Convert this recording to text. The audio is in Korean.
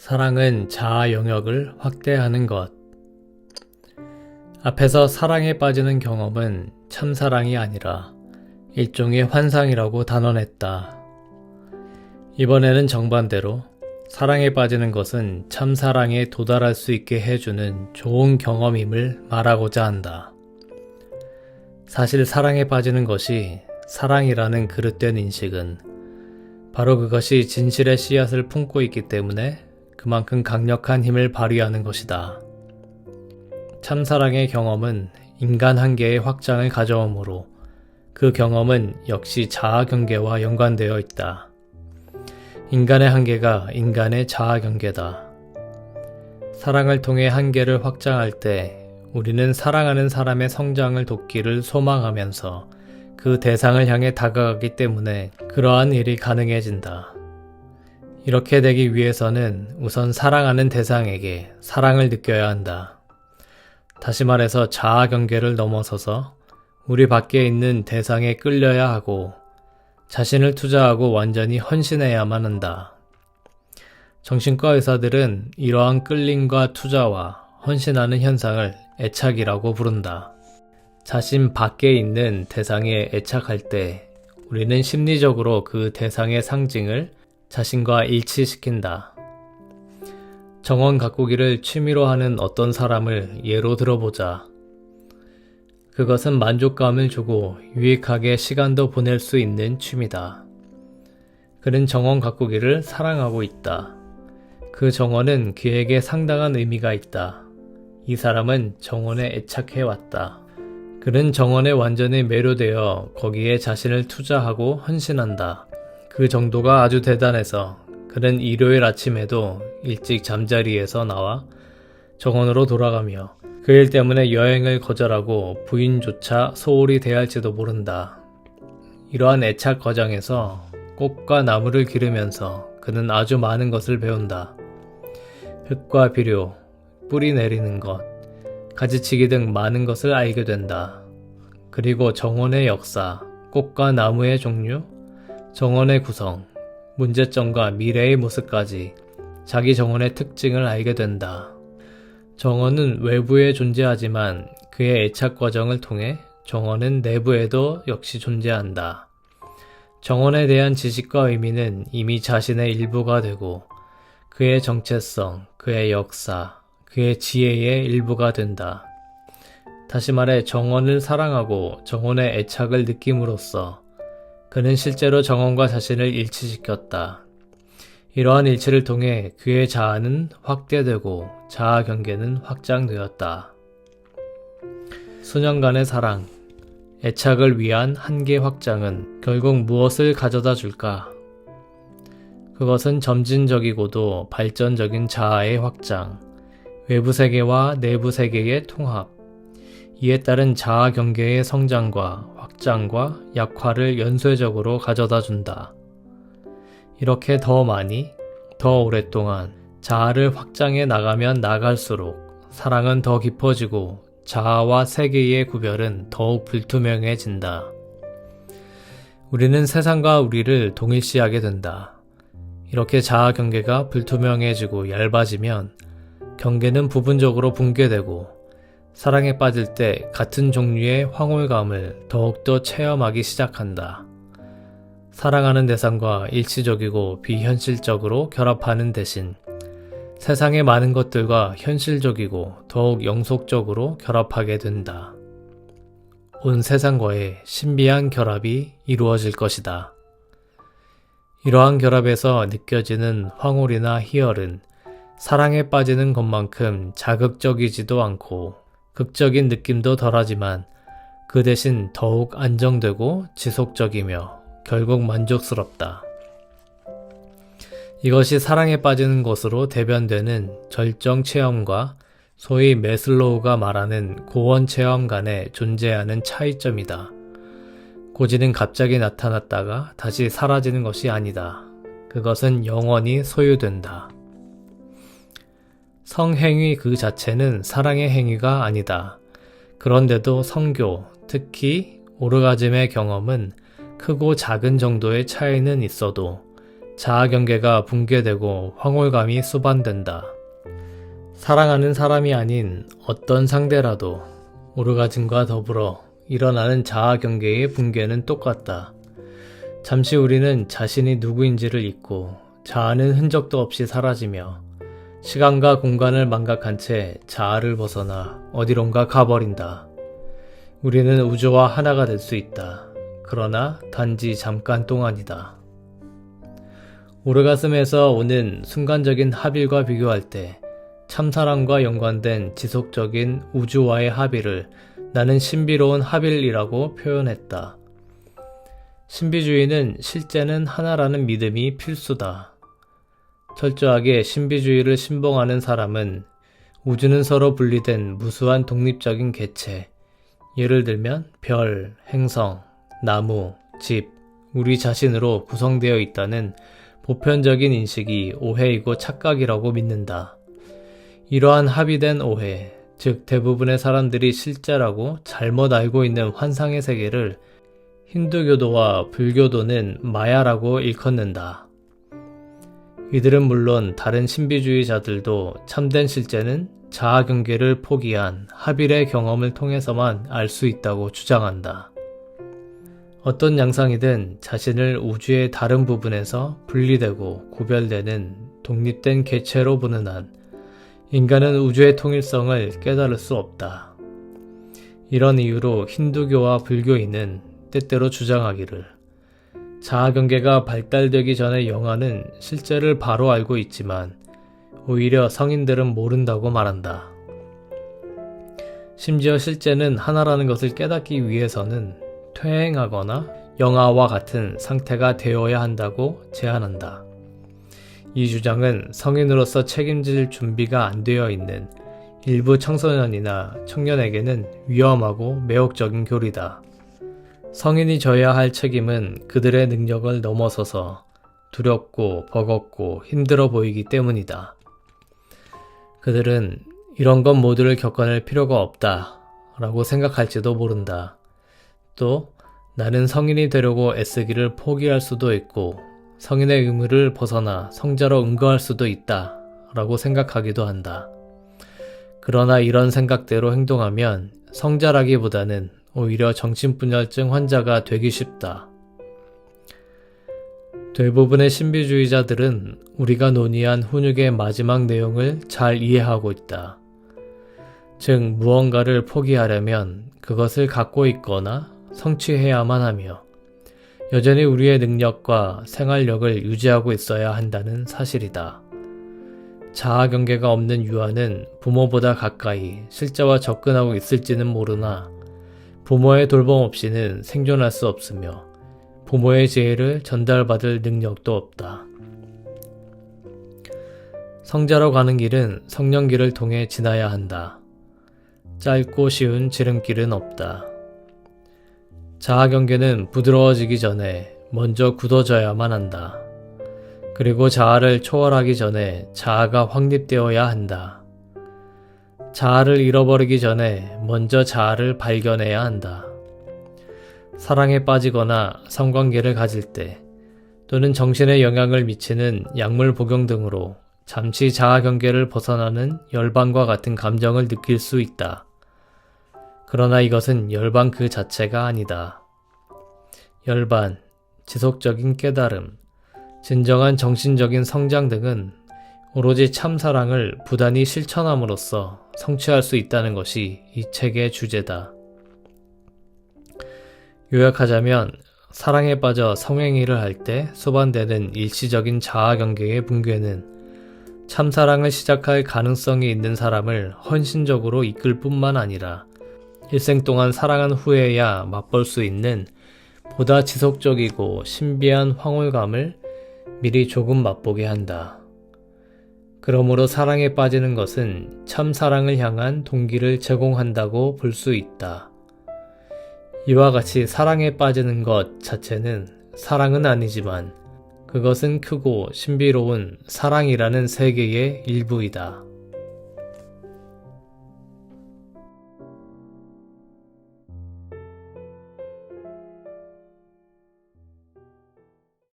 사랑은 자아 영역을 확대하는 것. 앞에서 사랑에 빠지는 경험은 참사랑이 아니라 일종의 환상이라고 단언했다. 이번에는 정반대로 사랑에 빠지는 것은 참사랑에 도달할 수 있게 해주는 좋은 경험임을 말하고자 한다. 사실 사랑에 빠지는 것이 사랑이라는 그릇된 인식은 바로 그것이 진실의 씨앗을 품고 있기 때문에 그만큼 강력한 힘을 발휘하는 것이다. 참사랑의 경험은 인간 한계의 확장을 가져오므로 그 경험은 역시 자아 경계와 연관되어 있다. 인간의 한계가 인간의 자아 경계다. 사랑을 통해 한계를 확장할 때 우리는 사랑하는 사람의 성장을 돕기를 소망하면서 그 대상을 향해 다가가기 때문에 그러한 일이 가능해진다. 이렇게 되기 위해서는 우선 사랑하는 대상에게 사랑을 느껴야 한다. 다시 말해서 자아 경계를 넘어서서 우리 밖에 있는 대상에 끌려야 하고 자신을 투자하고 완전히 헌신해야만 한다. 정신과 의사들은 이러한 끌림과 투자와 헌신하는 현상을 애착이라고 부른다. 자신 밖에 있는 대상에 애착할 때 우리는 심리적으로 그 대상의 상징을 자신과 일치시킨다. 정원 가꾸기를 취미로 하는 어떤 사람을 예로 들어보자. 그것은 만족감을 주고 유익하게 시간도 보낼 수 있는 취미다. 그는 정원 가꾸기를 사랑하고 있다. 그 정원은 그에게 상당한 의미가 있다. 이 사람은 정원에 애착해 왔다. 그는 정원에 완전히 매료되어 거기에 자신을 투자하고 헌신한다. 그 정도가 아주 대단해서 그는 일요일 아침에도 일찍 잠자리에서 나와 정원으로 돌아가며 그 일 때문에 여행을 거절하고 부인조차 소홀히 대할지도 모른다. 이러한 애착 과정에서 꽃과 나무를 기르면서 그는 아주 많은 것을 배운다. 흙과 비료, 뿌리 내리는 것, 가지치기 등 많은 것을 알게 된다. 그리고 정원의 역사, 꽃과 나무의 종류, 정원의 구성, 문제점과 미래의 모습까지 자기 정원의 특징을 알게 된다. 정원은 외부에 존재하지만 그의 애착 과정을 통해 정원은 내부에도 역시 존재한다. 정원에 대한 지식과 의미는 이미 자신의 일부가 되고 그의 정체성, 그의 역사, 그의 지혜의 일부가 된다. 다시 말해 정원을 사랑하고 정원의 애착을 느낌으로써 그는 실제로 정원과 자신을 일치시켰다. 이러한 일치를 통해 그의 자아는 확대되고 자아 경계는 확장되었다. 수년간의 사랑, 애착을 위한 한계 확장은 결국 무엇을 가져다 줄까? 그것은 점진적이고도 발전적인 자아의 확장, 외부 세계와 내부 세계의 통합, 이에 따른 자아 경계의 성장과 확장과 약화를 연쇄적으로 가져다 준다. 이렇게 더 많이, 더 오랫동안 자아를 확장해 나가면 나갈수록 사랑은 더 깊어지고 자아와 세계의 구별은 더욱 불투명해진다. 우리는 세상과 우리를 동일시하게 된다. 이렇게 자아 경계가 불투명해지고 얇아지면 경계는 부분적으로 붕괴되고 사랑에 빠질 때 같은 종류의 황홀감을 더욱더 체험하기 시작한다. 사랑하는 대상과 일시적이고 비현실적으로 결합하는 대신 세상의 많은 것들과 현실적이고 더욱 영속적으로 결합하게 된다. 온 세상과의 신비한 결합이 이루어질 것이다. 이러한 결합에서 느껴지는 황홀이나 희열은 사랑에 빠지는 것만큼 자극적이지도 않고 극적인 느낌도 덜하지만 그 대신 더욱 안정되고 지속적이며 결국 만족스럽다. 이것이 사랑에 빠지는 것으로 대변되는 절정 체험과 소위 메슬로우가 말하는 고원 체험 간에 존재하는 차이점이다. 고지는 갑자기 나타났다가 다시 사라지는 것이 아니다. 그것은 영원히 소유된다. 성행위 그 자체는 사랑의 행위가 아니다. 그런데도 성교, 특히 오르가즘의 경험은 크고 작은 정도의 차이는 있어도 자아 경계가 붕괴되고 황홀감이 수반된다. 사랑하는 사람이 아닌 어떤 상대라도 오르가즘과 더불어 일어나는 자아 경계의 붕괴는 똑같다. 잠시 우리는 자신이 누구인지를 잊고 자아는 흔적도 없이 사라지며 시간과 공간을 망각한 채 자아를 벗어나 어디론가 가버린다. 우리는 우주와 하나가 될 수 있다. 그러나 단지 잠깐 동안이다. 오르가슴에서 오는 순간적인 합일과 비교할 때 참사랑과 연관된 지속적인 우주와의 합의를 나는 신비로운 합일이라고 표현했다. 신비주의는 실제는 하나라는 믿음이 필수다. 철저하게 신비주의를 신봉하는 사람은 우주는 서로 분리된 무수한 독립적인 개체, 예를 들면 별, 행성, 나무, 집, 우리 자신으로 구성되어 있다는 보편적인 인식이 오해이고 착각이라고 믿는다. 이러한 합의된 오해, 즉 대부분의 사람들이 실제라고 잘못 알고 있는 환상의 세계를 힌두교도와 불교도는 마야라고 일컫는다. 이들은 물론 다른 신비주의자들도 참된 실제는 자아 경계를 포기한 합일의 경험을 통해서만 알 수 있다고 주장한다. 어떤 양상이든 자신을 우주의 다른 부분에서 분리되고 구별되는 독립된 개체로 보는 한 인간은 우주의 통일성을 깨달을 수 없다. 이런 이유로 힌두교와 불교인은 때때로 주장하기를 자아 경계가 발달되기 전의 영화는 실제를 바로 알고 있지만 오히려 성인들은 모른다고 말한다. 심지어 실제는 하나라는 것을 깨닫기 위해서는 퇴행하거나 영아와 같은 상태가 되어야 한다고 제안한다. 이 주장은 성인으로서 책임질 준비가 안 되어 있는 일부 청소년이나 청년에게는 위험하고 매혹적인 교리다. 성인이 져야 할 책임은 그들의 능력을 넘어서서 두렵고 버겁고 힘들어 보이기 때문이다. 그들은 이런 것 모두를 겪어낼 필요가 없다 라고 생각할지도 모른다. 또 나는 성인이 되려고 애쓰기를 포기할 수도 있고 성인의 의무를 벗어나 성자로 응거할 수도 있다 라고 생각하기도 한다. 그러나 이런 생각대로 행동하면 성자라기보다는 오히려 정신분열증 환자가 되기 쉽다. 대부분의 신비주의자들은 우리가 논의한 훈육의 마지막 내용을 잘 이해하고 있다. 즉, 무언가를 포기하려면 그것을 갖고 있거나 성취해야만 하며 여전히 우리의 능력과 생활력을 유지하고 있어야 한다는 사실이다. 자아 경계가 없는 유아는 부모보다 가까이 실제와 접근하고 있을지는 모르나 부모의 돌봄 없이는 생존할 수 없으며 부모의 지혜를 전달받을 능력도 없다. 성자로 가는 길은 성령길을 통해 지나야 한다. 짧고 쉬운 지름길은 없다. 자아 경계는 부드러워지기 전에 먼저 굳어져야만 한다. 그리고 자아를 초월하기 전에 자아가 확립되어야 한다. 자아를 잃어버리기 전에 먼저 자아를 발견해야 한다. 사랑에 빠지거나 성관계를 가질 때 또는 정신에 영향을 미치는 약물 복용 등으로 잠시 자아 경계를 벗어나는 열반과 같은 감정을 느낄 수 있다. 그러나 이것은 열반 그 자체가 아니다. 열반, 지속적인 깨달음, 진정한 정신적인 성장 등은 오로지 참사랑을 부단히 실천함으로써 성취할 수 있다는 것이 이 책의 주제다. 요약하자면 사랑에 빠져 성행위를 할 때 수반되는 일시적인 자아 경계의 붕괴는 참사랑을 시작할 가능성이 있는 사람을 헌신적으로 이끌 뿐만 아니라 일생 동안 사랑한 후에야 맛볼 수 있는 보다 지속적이고 신비한 황홀감을 미리 조금 맛보게 한다. 그러므로 사랑에 빠지는 것은 참 사랑을 향한 동기를 제공한다고 볼 수 있다. 이와 같이 사랑에 빠지는 것 자체는 사랑은 아니지만 그것은 크고 신비로운 사랑이라는 세계의 일부이다.